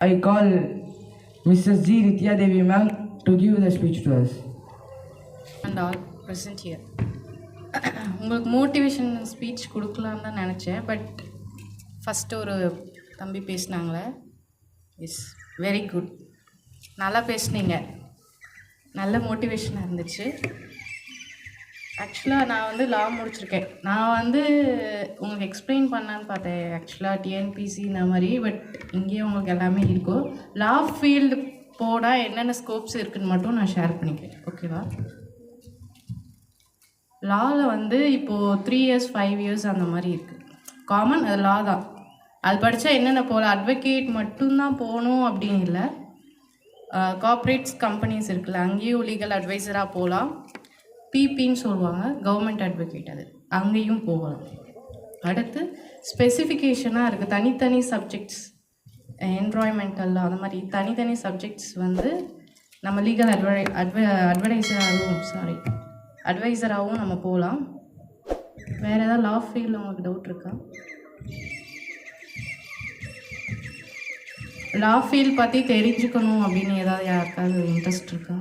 I call Mrs. G. Ritya Devi ma'am to give the speech to us. And all present here உங்களுக்கு motivation speech கொடுக்கலான்னு தான் நினச்சேன் but first ஒரு தம்பி பேசினாங்களே is very good நல்லா பேசுனீங்க நல்ல மோட்டிவேஷனாக இருந்துச்சு ஆக்சுவலாக நான் வந்து லா முடிச்சிருக்கேன். நான் வந்து உங்களுக்கு எக்ஸ்பிளைன் பண்ணான்னு பார்த்தேன். ஆக்சுவலாக டிஎன்பிசி இந்த மாதிரி பட் இங்கேயே உங்களுக்கு எல்லாமே இருக்கும் லா ஃபீல்டு போனால் என்னென்ன ஸ்கோப்ஸ் இருக்குதுன்னு மட்டும் நான் ஷேர் பண்ணிக்கிறேன். ஓகேவா லாவில் வந்து இப்போது த்ரீ இயர்ஸ் ஃபைவ் இயர்ஸ் அந்த மாதிரி இருக்குது காமன் அது லா தான். அது படித்தா என்னென்ன போகல அட்வொகேட் மட்டும்தான் போகணும் அப்படின்னு இல்லை. கார்ப்பரேட்ஸ் கம்பெனிஸ் இருக்குல்ல அங்கேயும் லீகல் அட்வைசராக போகலாம் பிபின்னு சொல்லுவாங்க கவர்மெண்ட் அட்வொகேட் அது. அங்கேயும் போகலாம். அடுத்து ஸ்பெசிஃபிகேஷனாக இருக்குது தனித்தனி சப்ஜெக்ட்ஸ் என்வாயன்மெண்டல் அந்த மாதிரி தனித்தனி சப்ஜெக்ட்ஸ் வந்து நம்ம லீகல் அட்வை அட்வ அட்வர்டைஸராகவும் சாரி அட்வைசராகவும் நம்ம போகலாம். வேறு ஏதாவது லா ஃபீல்டில் உங்களுக்கு டவுட் இருக்கா? லா ஃபீல்ட் பற்றி தெரிஞ்சுக்கணும் அப்படின்னு ஏதாவது யாருக்காவது இன்ட்ரெஸ்ட் இருக்கா?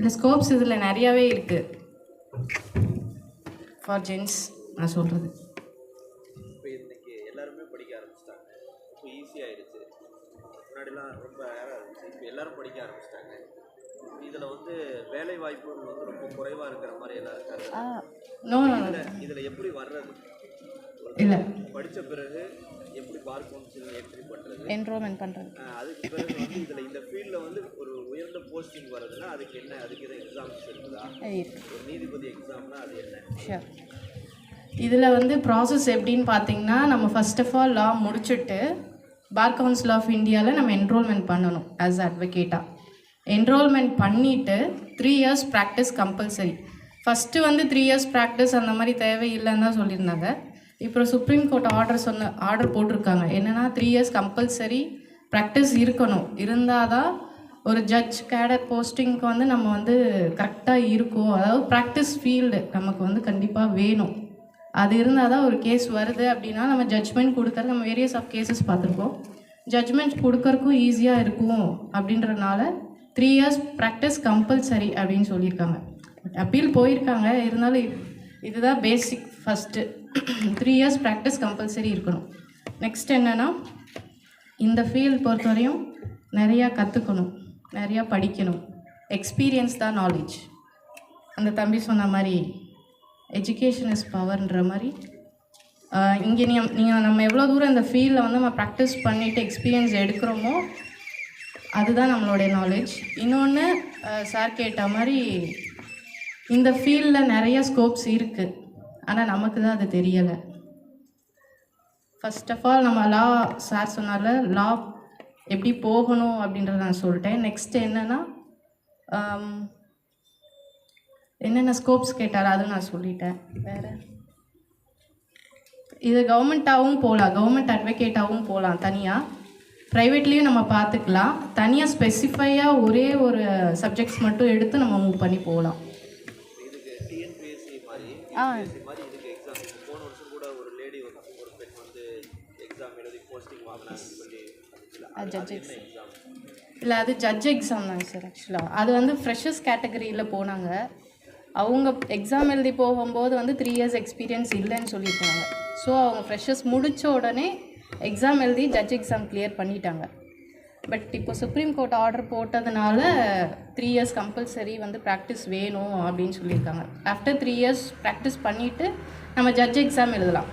இல்லை ஸ்கோப்ஸ் இதில் நிறையாவே இருக்குது ஃபார் ஜென்ஸ் நான் சொல்கிறது இப்போ இன்னைக்கு எல்லாருமே படிக்க ஆரம்பிச்சிட்டாங்க. இப்போ ஈஸியாகிடுச்சு முன்னாடிலாம் ரொம்ப நேரம் இருந்துச்சு. இப்போ எல்லாரும் படிக்க ஆரம்பிச்சிட்டாங்க. இதில் வந்து வேலை வாய்ப்புகள் வந்து ரொம்ப குறைவாக இருக்கிற மாதிரி எல்லாம் இருக்காங்க. இதில் எப்படி வர்றது? இல்லை. படித்த பிறகு எப்படி பார் கவுன்சில் என்ட்ரி பண்ணுறது என்ரோல்மெண்ட் பண்ணுறது அதுக்கு பிறகு வந்து இதில் இந்த ஃபீல்டில் வந்து ஒரு உயர்ந்த போஸ்டிங் வருதுன்னா அதுக்கு என்ன அதுக்கு எதாவது எக்ஸாம்ஸ் இருக்குதா? இருக்கு ஒரு நீதிபதி எக்ஸாம்னா அது என்ன? ஷியோர் இதில் வந்து ப்ராசஸ் எப்படின்னு பார்த்தீங்கன்னா நம்ம ஃபர்ஸ்ட் ஆஃப் ஆல் லா முடிச்சுட்டு பார் கவுன்சில் ஆஃப் இந்தியாவில் நம்ம என்ரோல்மெண்ட் பண்ணணும் ஆஸ் அட்வொகேட்டாக என்ரோல்மெண்ட் பண்ணிவிட்டு three years practice compulsory first வந்து த்ரீ இயர்ஸ் ப்ராக்டிஸ் அந்த மாதிரி தேவையில்லைன்னு தான் சொல்லியிருந்தாங்க. இப்போ சுப்ரீம் கோர்ட் ஆர்டர் சொன்ன ஆர்டர் போட்டிருக்காங்க. என்னென்னா த்ரீ இயர்ஸ் கம்பல்சரி ப்ராக்டிஸ் இருக்கணும். இருந்தால் தான் ஒரு ஜட்ஜ் கேடர் போஸ்டிங்க்கு வந்து நம்ம வந்து கரெக்டாக இருக்கும். அதாவது ப்ராக்டிஸ் ஃபீல்டு நமக்கு வந்து கண்டிப்பாக வேணும். அது இருந்தால் தான் ஒரு கேஸ் வருது அப்படின்னா நம்ம ஜட்ஜ்மெண்ட் கொடுக்கறது நம்ம வேரியஸ் ஆஃப் கேசஸ் பார்த்துருக்கோம் ஜட்ஜ்மெண்ட் கொடுக்கறக்கும் ஈஸியாக இருக்கும் அப்படின்றனால த்ரீ இயர்ஸ் ப்ராக்டிஸ் கம்பல்சரி அப்படின்னு சொல்லியிருக்காங்க. அப்பீல் போயிருக்காங்க. இருந்தாலும் இது- இதுதான் basic first three years practice compulsory இருக்கணும். நெக்ஸ்ட் என்னென்னா இந்த ஃபீல்ட் பொறுத்தவரையும் நிறையா கற்றுக்கணும் நிறையா படிக்கணும். எக்ஸ்பீரியன்ஸ் தான் நாலேஜ் அந்த தம்பி சொன்ன மாதிரி எஜுகேஷன் இஸ் பவர்ன்ற மாதிரி இங்கே நீ நீங்கள் நம்ம எவ்வளோ தூரம் இந்த ஃபீல்டில் வந்து நம்ம ப்ராக்டிஸ் பண்ணிவிட்டு எக்ஸ்பீரியன்ஸ் எடுக்கிறோமோ அதுதான் நம்மளுடைய நாலேஜ் இன்னொன்று சார் கேட்ட மாதிரி இந்த ஃபீல்டில் நிறைய ஸ்கோப்ஸ் இருக்குது ஆனால் நமக்கு தான் அது தெரியலை. ஃபர்ஸ்ட் ஆஃப் ஆல் நம்ம லா சார் சொன்னார்ல லா எப்படி போகணும் அப்படின்றத நான் சொல்லிட்டேன். நெக்ஸ்ட் என்னென்னா என்னென்ன ஸ்கோப்ஸ் கேட்டார் அதுவும் நான் சொல்லிட்டேன். வேறு? இது கவர்மெண்ட்டாகவும் போகலாம் கவர்மெண்ட் அட்வொகேட்டாகவும் போகலாம் தனியாக ப்ரைவேட்லேயும் நம்ம பார்த்துக்கலாம். தனியாக ஸ்பெசிஃபையாக ஒரே ஒரு சப்ஜெக்ட்ஸ் மட்டும் எடுத்து நம்ம மூவ் பண்ணி போகலாம். ஆ. ஜட்ஜ் எக்ஸாம் இல்லை அது ஜட்ஜ் எக்ஸாம் தாங்க சார் ஆக்சுவலாக அது வந்து ஃப்ரெஷர்ஸ் கேட்டகரியில் போனாங்க. அவங்க எக்ஸாம் எழுதி போகும்போது வந்து த்ரீ இயர்ஸ் எக்ஸ்பீரியன்ஸ் இல்லைன்னு சொல்லியிருக்காங்க ஸோ அவங்க ஃப்ரெஷர்ஸ் முடித்த உடனே எக்ஸாம் எழுதி ஜட்ஜ் எக்ஸாம் கிளியர் பண்ணிட்டாங்க. பட் இப்போ சுப்ரீம் கோர்ட் ஆர்டர் போட்டதுனால த்ரீ இயர்ஸ் கம்பல்சரி வந்து ப்ராக்டிஸ் வேணும் அப்படின்னு சொல்லியிருக்காங்க. ஆஃப்டர் த்ரீ இயர்ஸ் ப்ராக்டிஸ் பண்ணிவிட்டு நம்ம ஜட்ஜ் எக்ஸாம் எழுதலாம்.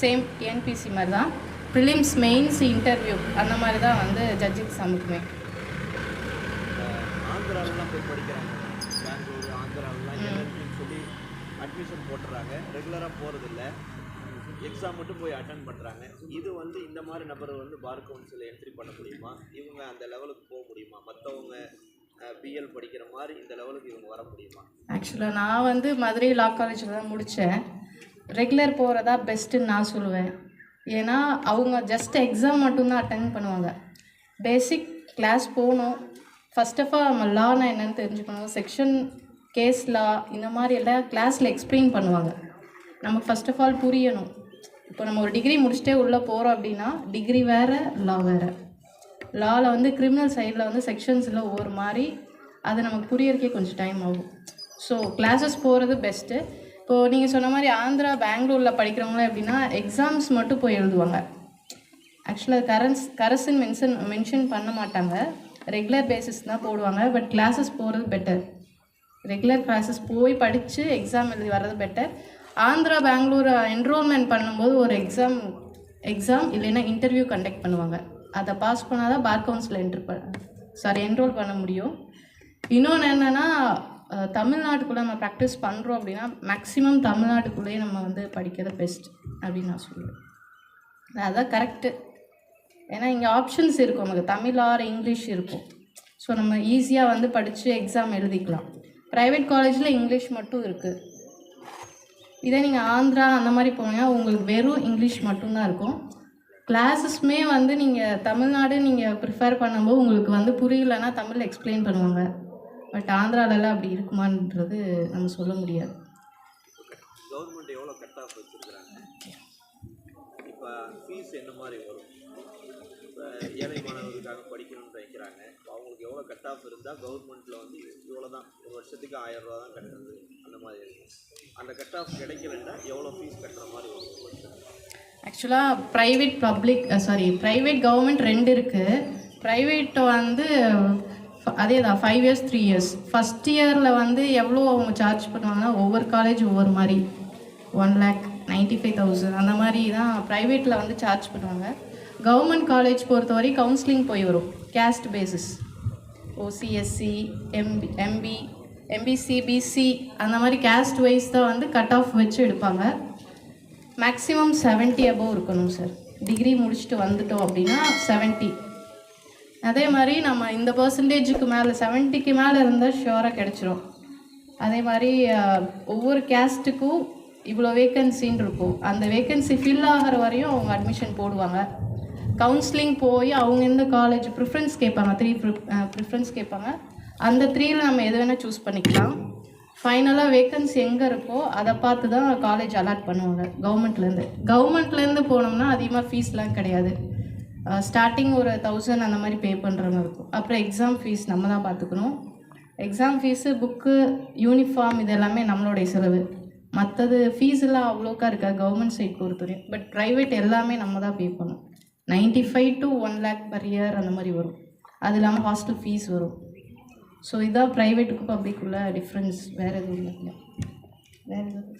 சேம் டிஎன்பிசி மாதிரி தான். ப்ரிலிம்ஸ் மெயின்ஸ் இன்டர்வியூ அந்த மாதிரி தான் வந்து ஜட்ஜ் எக்ஸாமுக்குமே ஆந்திராவிலாம் போய் படிக்கிறாங்க. பெங்களூர் ஆந்திராவிலாம் எல்எல்பின்னு சொல்லி அட்மிஷன் போட்டுறாங்க. ரெகுலராக போகிறதில்ல எக்ஸாம் மட்டும் போய் அட்டன் பண்ணுறாங்க இது வந்து இந்த மாதிரி நபர் வந்து பார் கவுன்சில் என்ட்ரி பண்ண முடியுமா? இவங்க அந்த லெவலுக்கு போக முடியுமா? மற்றவங்க பிஎல் படிக்கிற மாதிரி இந்த லெவலுக்கு இவங்க வர முடியுமா? ஆக்சுவலாக நான் வந்து மதுரை லா காலேஜில் தான் முடித்தேன் ரெகுலர் போகிறதா பெஸ்ட்டுன்னு நான் சொல்லுவேன். ஏன்னா அவங்க ஜஸ்ட் எக்ஸாம் மட்டும்தான் அட்டன் பண்ணுவாங்க. பேசிக் கிளாஸ் போகணும். ஃபர்ஸ்ட் ஆஃப் ஆல் நம்ம லானா என்னன்னு தெரிஞ்சுக்கணும். செக்ஷன் கேஸ் லா இந்த மாதிரி எல்லாம் கிளாஸில் எக்ஸ்பிளைன் பண்ணுவாங்க. நம்ம ஃபர்ஸ்ட் ஆஃப் ஆல் புரியணும். இப்போ நம்ம ஒரு டிகிரி முடிச்சுட்டே உள்ளே போகிறோம் அப்படின்னா டிகிரி வேறு லா வேறு. லாவில் வந்து கிரிமினல் சைடில் வந்து செக்ஷன்ஸில் ஒவ்வொரு மாதிரி அது நமக்கு புரியறக்கே கொஞ்சம் டைம் ஆகும். ஸோ கிளாஸஸ் போகிறது பெஸ்ட்டு இப்போது நீங்கள் சொன்ன மாதிரி ஆந்திரா பெங்களூரில் படிக்கிறவங்களாம் எப்படின்னா எக்ஸாம்ஸ் மட்டும் போய் எழுதுவாங்க. ஆக்சுவலாக கரன்ஸ் கரஸ்ன்னு மென்ஷன் மென்ஷன் பண்ண மாட்டாங்க. ரெகுலர் பேசிஸ் தான் போடுவாங்க பட் கிளாஸஸ் போகிறது பெட்டர் ரெகுலர் கிளாஸஸ் போய் படித்து எக்ஸாம் எழுதி வர்றது பெட்டர் ஆந்திரா பெங்களூர் என்ரோல்மெண்ட் பண்ணும்போது ஒரு எக்ஸாம் எக்ஸாம் இல்லைன்னா இன்டர்வியூ கண்டக்ட் பண்ணுவாங்க. அதை பாஸ் பண்ணால் தான் பார் கவுன்சில் என்ட்ரு ப சாரி என்ரோல் பண்ண முடியும். இன்னொன்று என்னென்னா தமிழ்நாட்டுக்குள்ளே நம்ம ப்ராக்டிஸ் பண்ணுறோம் அப்படின்னா மேக்ஸிமம் தமிழ்நாட்டுக்குள்ளேயே நம்ம வந்து படிக்கிறது பெஸ்ட் அப்படின்னு நான் சொல்லுவேன். அதான் கரெக்டு ஏன்னா இங்கே ஆப்ஷன்ஸ் இருக்கும் நமக்கு. தமிழ் ஆர் இங்கிலீஷ் இருக்கும். ஸோ நம்ம ஈஸியாக வந்து படித்து எக்ஸாம் எழுதிக்கலாம். ப்ரைவேட் காலேஜில் இங்கிலீஷ் மட்டும் இருக்குது இதே நீங்கள் ஆந்திரா அந்த மாதிரி போனீங்கன்னா உங்களுக்கு வெறும் இங்கிலீஷ் மட்டும்தான் இருக்கும். கிளாஸஸ்மே வந்து நீங்கள் தமிழ்நாடு நீங்கள் ப்ரிஃபர் பண்ணும்போது உங்களுக்கு வந்து புரியலன்னா தமிழ் எக்ஸ்பிளைன் பண்ணுவாங்க. பட் ஆந்திராலலாம் அப்படி இருக்குமான்றது நம்ம சொல்ல முடியாது. கவர்மெண்ட் எவ்வளோ கட் ஆஃப் வச்சுருக்குறாங்க இப்போ ஃபீஸ் என்ன மாதிரி வரும்? இப்போ ஏழை மாணவர்களுக்காக படிக்கணும்னு நினைக்கிறாங்க இப்போ அவங்களுக்கு எவ்வளோ கட் ஆஃப் இருந்தால் கவர்மெண்ட்டில் வந்து இவ்வளோ தான் ஒரு வருஷத்துக்கு ஆயிரம் ரூபா தான் கட்டுறது அந்த மாதிரி இருக்கும் அந்த கட் ஆஃப் கிடைக்கலன்னா எவ்வளோ ஃபீஸ் கட்டுற மாதிரி வரும்? ஆக்சுவலாக private public sorry private government ரெண்டு இருக்குது ப்ரைவேட் வந்து அதே தான் five years three years first இயரில் வந்து எவ்வளோ அவங்க சார்ஜ் பண்ணுவாங்கன்னா ஒவ்வொரு காலேஜ் ஒவ்வொரு மாதிரி. One lakh ninety five thousand அந்த மாதிரி தான் ப்ரைவேட்டில் வந்து சார்ஜ் பண்ணுவாங்க. கவர்மெண்ட் காலேஜ் பொறுத்த பொறுத்தவரை கவுன்சிலிங் போய் வரும். Caste basis OC SC MB MB MBC BC அந்த மாதிரி கேஸ்ட் வைஸ் தான் வந்து கட் ஆஃப் வச்சு எடுப்பாங்க. மேக்ஸிமம் செவன்ட்டி அபோவ் இருக்கணும் சார் டிகிரி முடிச்சுட்டு வந்துட்டோம் அப்படின்னா 70 அதே மாதிரி நம்ம இந்த பர்சன்டேஜுக்கு மேலே செவன்ட்டிக்கு மேலே இருந்தால் ஷியோராக கிடச்சிரும். அதே மாதிரி ஒவ்வொரு கேஸ்ட்டுக்கும் இவ்வளோ வேக்கன்சின்னு இருக்கும். அந்த வேக்கன்சி ஃபில் ஆகிற வரையும் அவங்க அட்மிஷன் போடுவாங்க. கவுன்சிலிங் போய் அவங்க எந்த காலேஜ் ப்ரிஃபரன்ஸ் கேட்பாங்க. த்ரீ ப்ரிஃபரன்ஸ் கேட்பாங்க. அந்த த்ரீயில் நம்ம எது வேணால் சூஸ் பண்ணிக்கலாம். ஃபைனலாக வேக்கன்சி எங்கே இருக்கோ அதை பார்த்து தான் காலேஜ் அலாட் பண்ணுவாங்க கவர்மெண்ட்லேருந்து கவர்மெண்ட்லேருந்து போனோம்னா அதிகமாக ஃபீஸ்லாம் கிடையாது. ஸ்டார்டிங் ஒரு தௌசண்ட் அந்த மாதிரி பே பண்ணுற மாதிரி இருக்கும். அப்புறம் எக்ஸாம் ஃபீஸ் நம்ம தான் பார்த்துக்கணும். எக்ஸாம் ஃபீஸு புக்கு யூனிஃபார்ம் இது எல்லாமே நம்மளுடைய செலவு. மற்றது ஃபீஸ்லாம் அவ்வளோக்கா இருக்கா கவர்மெண்ட் சைட் பொறுத்தவரையும். பட் ப்ரைவேட் எல்லாமே நம்ம தான் பே பண்ணணும். Ninety five to one lakh per year அந்த மாதிரி வரும். அது இல்லாமல் ஹாஸ்டல் ஃபீஸ் வரும். ஸோ இதான் ப்ரைவேட்டுக்கும் பப்ளிக்குள்ள டிஃப்ரென்ஸ் வேறு எதுவும் இல்லை வேறு எதுவும்